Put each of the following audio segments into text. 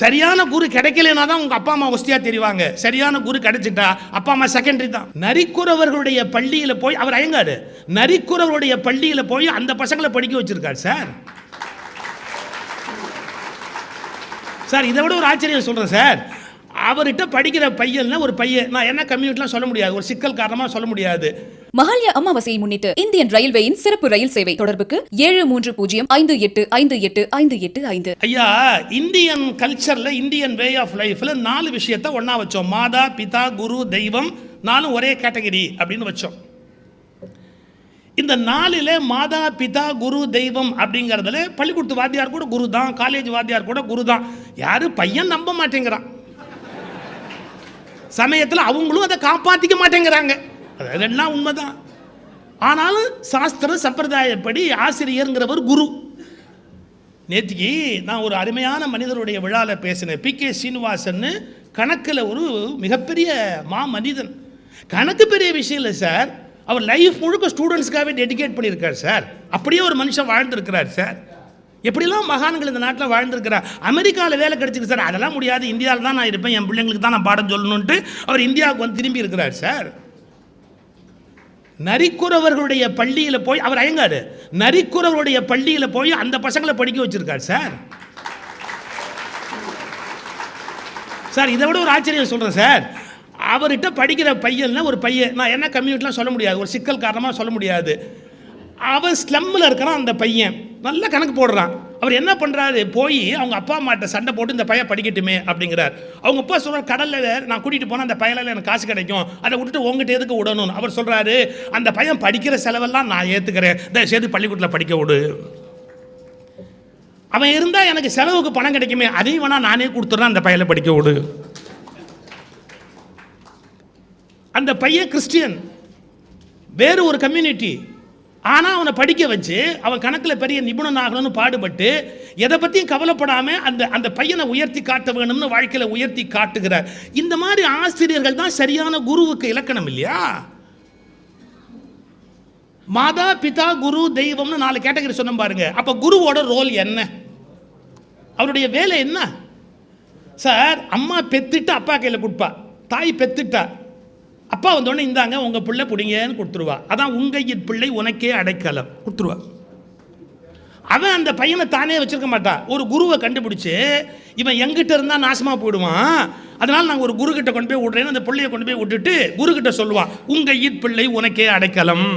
சரியான குரு கிடைக்கலனா தான் உங்க அப்பா அம்மா ஒஸ்தியா தெரிவாங்க. சரியான குரு கிடைச்சிட்டா அப்பா அம்மா செகண்டரி தான். நரிக்குறவர்களுடைய பள்ளியில போய் அவர் அயங்காரு. நரிக்குறவருடைய பள்ளியில போய் அந்த பசங்களை படிக்க வச்சிருக்காரு சார். சார் இதை விட ஒரு ஆச்சரியம் சொல்றேன் சார். அவர்கிட்ட படிக்கிற பையன்ல ஒரு பையன். நான் என்ன கம்யூனிட்டிலாம் சொல்ல முடியாது. ஒரு சிக்கல் காரணமாக சொல்ல முடியாது. மகாலய அமாவாசையை முன்னிட்டு இந்தியன் ரயில்வேயின் சிறப்பு ரயில் சேவை. தொடர்புக்கு ஏழு மூன்று பூஜ்ஜியம் ஐந்து எட்டு ஐந்து எட்டு ஐந்து எட்டு ஐந்து. ஐயா இந்தியன் கல்ச்சர்ல இந்தியன் வே ஆஃப் லைஃப்ல நாலு விஷயத்தை ஒன்னா வச்சோம். மாதா பிதா குரு தெய்வம் நாலும் ஒரே கேட்டகரி அப்படின்னு வச்சோம். இந்த நாலுல மாதா பிதா குரு தெய்வம் அப்படிங்கிறதுல பள்ளிக்கூடத்து வாத்தியார் கூட குரு தான் காலேஜ் வாத்தியார் கூட குரு தான் யாரு பையன் நம்ப மாட்டேங்கிறான். சமயத்தில் அவங்களும் அதை காப்பாற்றிக்க மாட்டேங்கிறாங்க. அதெல்லாம் உண்மைதான். ஆனாலும் சாஸ்திர சம்பிரதாயப்படி ஆசிரியருங்கிறவர் குரு. நேற்றுக்கு நான் ஒரு அருமையான மனிதருடைய விழாவில் பேசினேன். பி. கே. சீனிவாசன்னு கணக்கில் ஒரு மிகப்பெரிய மா மனிதன் கணக்கு பெரிய விஷயம் இல்லை சார். அவர் லைஃப் முழுக்க ஸ்டூடெண்ட்ஸ்க்காகவே டெடிகேட் பண்ணியிருக்கார் சார். அப்படியே ஒரு மனுஷன் வாழ்ந்துருக்கிறார் சார். எப்படிலாம் மகான்கள் இந்த நாட்டில் வாழ்ந்துருக்கிறார்? அமெரிக்காவில் வேலை கிடைச்சிருக்கு சார். அதெல்லாம் முடியாது. இந்தியாவில் தான் நான் இருப்பேன். என் பிள்ளைங்களுக்கு தான் நான் பாடம் சொல்லணுன்ட்டு அவர் இந்தியாவுக்கு வந்து திரும்பி இருக்கிறார் சார். நரிக்குறவர்களுடைய பள்ளியில் போய் அவர் அயங்காரு. நரிக்குறவருடைய பள்ளியில் போய் அந்த பசங்களை படிக்க வச்சுருக்காரு சார். சார் இதை விட ஒரு ஆச்சரியம் சொல்கிறேன் சார். அவர்கிட்ட படிக்கிற பையன்னா ஒரு பையன் நான் என்ன கம்யூனிட்டிலாம் சொல்ல முடியாது ஒரு சிக்கல் காரணமாக சொல்ல முடியாது. அவன் ஸ்லம்மில் இருக்கிறான் அந்த பையன். நல்ல கணக்கு போடுறான். அவர் என்ன பண்ணுறாரு போய் அவங்க அப்பா அம்மாட்ட சண்டை போட்டு இந்த பையன் படிக்கட்டுமே அப்படிங்கிறார். அவங்க அப்பா சொல்கிறார் கடலில் நான் கூட்டிகிட்டு போனால் அந்த பையனில் எனக்கு காசு கிடைக்கும். அதை விட்டுட்டு உங்ககிட்ட எதுக்கு விடணும் அவர் சொல்கிறாரு அந்த பையன் படிக்கிற செலவெல்லாம் நான் ஏற்றுக்கிறேன் தயவுசெய்து பள்ளிக்கூடத்தில் படிக்க விடு. அவன் இருந்தால் எனக்கு செலவுக்கு பணம் கிடைக்குமே அதையும் வேணால் நானே கொடுத்துட்றேன் அந்த பையனை படிக்க விடு. அந்த பையன் கிறிஸ்டியன். வேறு ஒரு கம்யூனிட்டி. ஆனால் அவனை படிக்க வச்சு அவன் கணக்கில் பெரிய நிபுணன் ஆகணும்னு பாடுபட்டு எதை பற்றியும் கவலைப்படாமல் அந்த அந்த பையனை உயர்த்தி காட்ட வேணும்னு வாழ்க்கையில் உயர்த்தி காட்டுகிறார். இந்த மாதிரி ஆசிரியர்கள் தான் சரியான குருவுக்கு இலக்கணம் இல்லையா? மாதா பிதா குரு தெய்வம்னு நாலு கேட்டகரி சொன்ன பாருங்க. அப்போ குருவோட ரோல் என்ன? அவருடைய வேலை என்ன? சார் அம்மா பெத்துட்டு அப்பா கையில் கொடுப்பா. தாய் பெத்துட்டா. அப்பா வந்தோடனே இந்தாங்க உங்கள் பிள்ளை பிடிங்கன்னு கொடுத்துருவா. அதான் உங்கையின் பிள்ளை உனக்கே அடைக்கலம். கொடுத்துருவா. அவன் அந்த பையனை தானே வச்சுருக்க மாட்டான் ஒரு குருவை கண்டுபிடிச்சி இவன் எங்கிட்ட இருந்தால் நாசமாக போயிடுவான். அதனால் நாங்கள் ஒரு குரு கிட்ட கொண்டு போய் விட்றேன்னு அந்த பிள்ளையை கொண்டு போய் விட்டுட்டு குரு கிட்ட சொல்லுவான் உங்கள் ஈத் பிள்ளை உனக்கே அடைக்கலம்.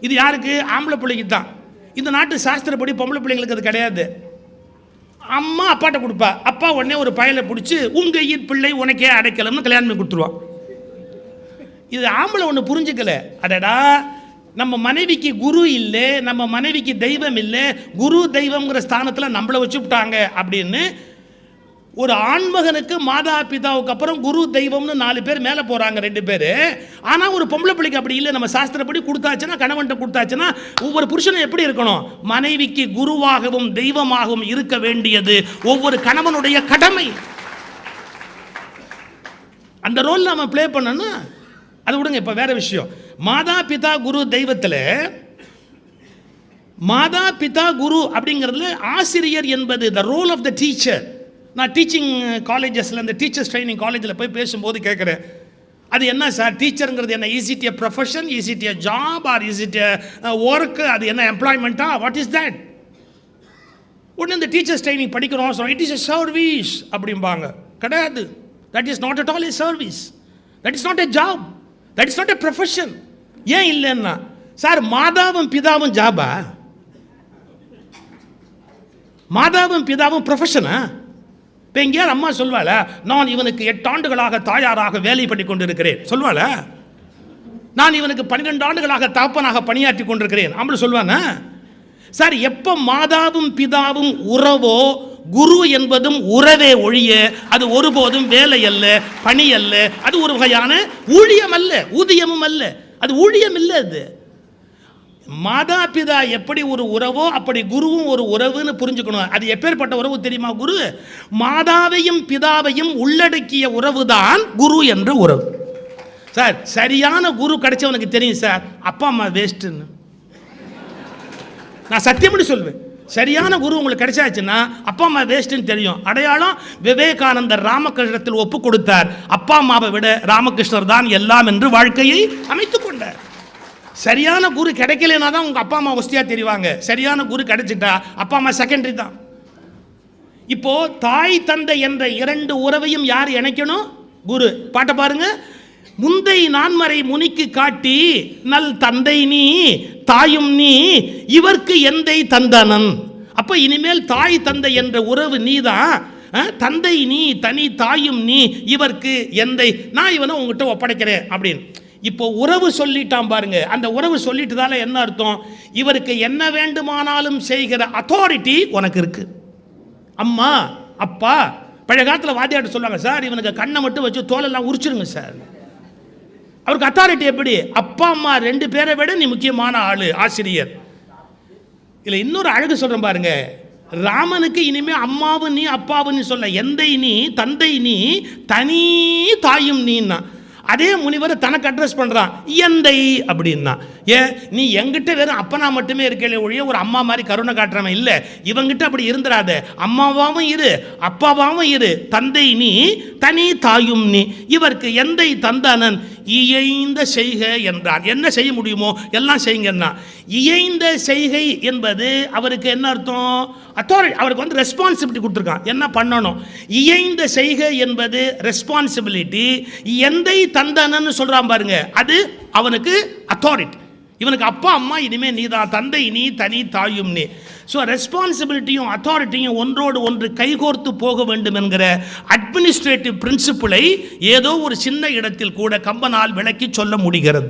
இது யாருக்கு? ஆம்பளை பிள்ளைக்கு தான். இந்த நாட்டு சாஸ்திரப்படி பொம்பளை பிள்ளைங்களுக்கு அது கிடையாது. அம்மா அப்பாட்ட கொடுப்பா. அப்பா உடனே ஒரு பயலை பிடிச்சி உங்கள் ஈத் பிள்ளை உனக்கே அடைக்கலம்னு கல்யாணம் பண்ணி கொடுத்துருவான் இது ஆம்பளை ஒன்று புரிஞ்சுக்கல. அடடா நம்ம மனைவிக்கு குரு இல்லை நம்ம மனைவிக்கு தெய்வம் இல்லை குரு தெய்வம்ங்கிற ஸ்தானத்தில் நம்மளை வச்சுவிட்டாங்க அப்படின்னு ஒரு ஆண்மகனுக்கு மாதா பிதாவுக்கு அப்புறம் குரு தெய்வம்னு நாலு பேர் மேலே போகிறாங்க ரெண்டு பேர். ஆனால் ஒரு பொம்பளை பிள்ளைக்கு அப்படி இல்லை நம்ம சாஸ்திரப்படி கொடுத்தாச்சுன்னா கணவன்கிட்ட கொடுத்தாச்சுன்னா ஒவ்வொரு புருஷனும் எப்படி இருக்கணும்? மனைவிக்கு குருவாகவும் தெய்வமாகவும் இருக்க வேண்டியது ஒவ்வொரு கணவனுடைய கடமை. அந்த ரோல் நம்ம ப்ளே பண்ணணும் அது விடுங்க இப்போ வேறு விஷயம். மாதா பிதா குரு தெய்வத்தில் மாதா பிதா குரு அப்படிங்கிறதுல ஆசிரியர் என்பது the role of the teacher நான் டீச்சிங் காலேஜஸில் இந்த டீச்சர்ஸ் ட்ரைனிங் காலேஜில் போய் பேசும்போது கேட்குறேன் அது என்ன சார் டீச்சருங்கிறது என்ன? Is it a profession is it a job or is it work அது என்ன எம்ப்ளாய்மெண்ட்டா வாட் இஸ் தட் உடனே இந்த டீச்சர்ஸ் ட்ரைனிங் படிக்கிறோம் so it is a service அப்படிம்பாங்க. கிடையாது. That is not at all a service that is not a job that is not a profession ஏன் இல்லைன்னா? சார் மாதாவும் பிதாவும் ஜாபா? மாதாவும் பிதாவும் ப்ரொஃபஷனா இப்போ எங்கேயாவது அம்மா சொல்வாள நான் இவனுக்கு எட்டு ஆண்டுகளாக தாயாராக வேலை பண்ணி கொண்டிருக்கிறேன். சொல்வாள நான் இவனுக்கு பன்னிரெண்டு ஆண்டுகளாக தாப்பனாக பணியாற்றி கொண்டிருக்கிறேன். அப்படின்னு சொல்வானா? சார் எப்போ மாதாவும் பிதாவும் உறவோ குரு என்பதும் உறவே ஒழிய அது ஒருபோதும் வேலை அல்ல பணி அல்ல அது ஒரு வகையான ஊழியம் அல்ல ஊதியமும் அல்ல. அது ஊழியம் இல்லை அது. மாதா பிதா எப்படி ஒரு உறவோ அப்படி குருவும் ஒரு உறவுன்னு புரிஞ்சுக்கணும். அது எப்பேற்பட்ட உறவு தெரியுமா குரு? மாதாவையும் பிதாவையும் உள்ளடக்கிய உறவு தான் குரு என்ற உறவு. சார் சரியான குரு கிடைச்சவனுக்கு தெரியும் சார் அப்பா அம்மா வேஸ்ட்டுன்னு. நான் சத்தியப்படி சொல்வேன். சரியான குரு உங்களுக்கு கிடைச்சாச்சுன்னா அப்பா அம்மா வேஸ்ட்டுன்னு தெரியும். அடையாளம் விவேகானந்தர் ராமகிருஷ்ணத்தில் ஒப்பு கொடுத்தார். அப்பா அம்மாவை விட ராமகிருஷ்ணர் தான் எல்லாம் என்று வாழ்க்கையை அமைத்து கொண்டார். சரியான குரு கிடைக்கலனா தான் உங்கள் அப்பா அம்மா ஒஸ்தியாக தெரிவாங்க. சரியான குரு கிடைச்சிட்டா அப்பா அம்மா செகண்டரி தான். இப்போது தாய் தந்தை என்ற இரண்டு உறவையும் யார் இணைக்கணும்? குரு. பாட்டை பாருங்கள் முந்தை நான்மறை முனிக்கு காட்டி நல் தந்தை நீ தாயும் நீ இவர்க்கு எந்தை தந்தனன்? அப்போ இனிமேல் தாய் தந்தை என்ற உறவு நீதான் அஹ், தந்தை நீ தனி தாயும் நீ இவர்க்கு எந்தை? நான் இவனை உங்ககிட்ட ஒப்படைக்கிறேன் அப்படின்னு. இப்போ உறவு சொல்லிட்டான் பாருங்க. அந்த உறவு சொல்லிட்டதால என்ன அர்த்தம்? இவருக்கு என்ன வேண்டுமானாலும் செய்கிற அத்தாரிட்டி உனக்கு இருக்கு. அம்மா அப்பா பழைய காலத்தில் வாத்தியாட்டு சொல்லுவாங்க சார் இவனுக்கு கண்ணை மட்டும் வச்சு தோலெல்லாம் உரிச்சிருங்க சார். அவருக்கு அத்தாரிட்டி எப்படி? அப்பா அம்மா ரெண்டு பேரை விட நீ முக்கியமான ஆள் ஆசிரியர். இல்லை இன்னொரு அழகு சொல்கிறேன் பாருங்க. ராமனுக்கு இனிமே அம்மாவும் நீ அப்பாவும் நீ சொல்ல எந்தை நீ தந்தை நீ தனி தாயும் நீன்னா. அதே முனிவர் தனக்கு அட்ரஸ் பண்ணுறான் எந்தை அப்படின்னா. ஏன்? நீ எங்கிட்ட வெறும் அப்பனா மட்டுமே இருக்கல ஒழிய ஒரு அம்மா மாதிரி கருணை காட்டுறவன் இல்லை. இவங்கிட்ட அப்படி இருந்துடாத. அம்மாவாகவும் இரு அப்பாவாகவும் இரு. தந்தை நீ தனி தாயும் நீ. இவருக்கு எந்தை தந்தானன்? இயைந்த செய்க என்றான். என்ன செய்ய முடியுமோ எல்லாம் செய்யுங்கன்னா இயைந்த செய்கை என்பது அவருக்கு என்ன அர்த்தம்? அத்தாரிட்டி அவருக்கு வந்து ரெஸ்பான்சிபிலிட்டி கொடுத்துருக்கான். என்ன பண்ணணும்? இயைந்த செய்கை என்பது ரெஸ்பான்சிபிலிட்டி எந்தை தந்தனன்னு சொல்கிறான் பாருங்க. அது அவனுக்கு அத்தாரிட்டி இவனுக்கு அப்பா அம்மா இனிமே நீ தான் தந்தை நீ தனி தாயும் நீ. ஸோ ரெஸ்பான்சிபிலிட்டியும் அத்தாரிட்டியும் ஒன்றோடு ஒன்று கைகோர்த்து போக வேண்டும் என்கிற அட்மினிஸ்ட்ரேட்டிவ் பிரின்சிபிளை ஏதோ ஒரு சின்ன இடத்தில் கூட கம்பனால் விளக்கி சொல்ல முடிகிறது.